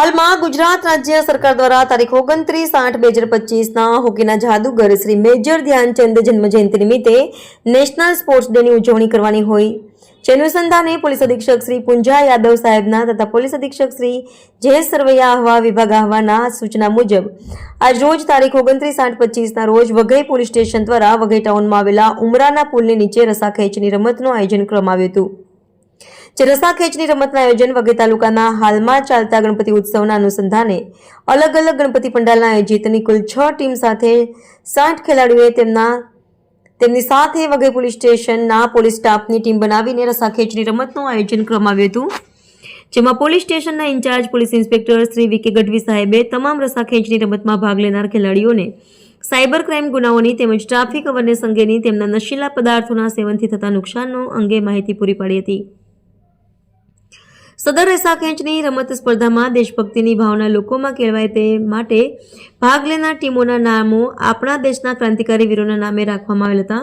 હાલમાં ગુજરાત રાજ્ય સરકાર દ્વારા તારીખ ઓગણત્રીસ આઠ બે હજાર પચીસના હોકીના જાદુગર શ્રી મેજર ધ્યાનચંદ જન્મજયંતિ નિમિત્તે નેશનલ સ્પોર્ટ્સ ડેની ઉજવણી કરવાની હોય. જે અનુસંધાને પોલીસ અધિક્ષક શ્રી પુંજા યાદવ સાહેબના તથા પોલીસ અધિક્ષક શ્રી જય સરવૈયા આહવા, વિભાગ આહવાના સૂચના મુજબ, આજ રોજ તારીખ ઓગણત્રીસ આઠ પચીસના રોજ વઘઈ પોલીસ સ્ટેશન દ્વારા વઘઈ ટાઉનમાં આવેલા ઉમરાના પુલની નીચે રસા ખેંચની રમતનું આયોજન કરવામાં આવ્યું હતું. જે રસા ખેંચની રમતના આયોજન વગેરે તાલુકાના હાલમાં ચાલતા ગણપતિ ઉત્સવના અનુસંધાને અલગ અલગ ગણપતિ પંડાલના આયોજિતની કુલ છ ટીમ સાથે સાઠ ખેલાડીઓએ તેમના તેમની સાથે વગેરે પોલીસ સ્ટેશનના પોલીસ સ્ટાફની ટીમ બનાવીને રસા ખેંચની રમતનું આયોજન કરવામાં આવ્યું હતું. જેમાં પોલીસ સ્ટેશનના in charge police inspector Shri V K Gadhvi સાહેબે તમામ રસા ખેંચની રમતમાં ભાગ લેનાર ખેલાડીઓને સાયબર ક્રાઇમ ગુનાઓની તેમજ ટ્રાફિક અવેરનેસ અંગેની તેમના નશીલા પદાર્થોના સેવનથી થતા નુકસાનનો અંગે માહિતી પૂરી પાડી હતી. સદર રેસા ખેંચની રમત સ્પર્ધામાં દેશભક્તિની ભાવના લોકોમાં કેળવાય તે માટે ભાગ લેનાર ટીમોના નામો આપણા દેશના ક્રાંતિકારી વીરોના નામે રાખવામાં આવેલ હતા.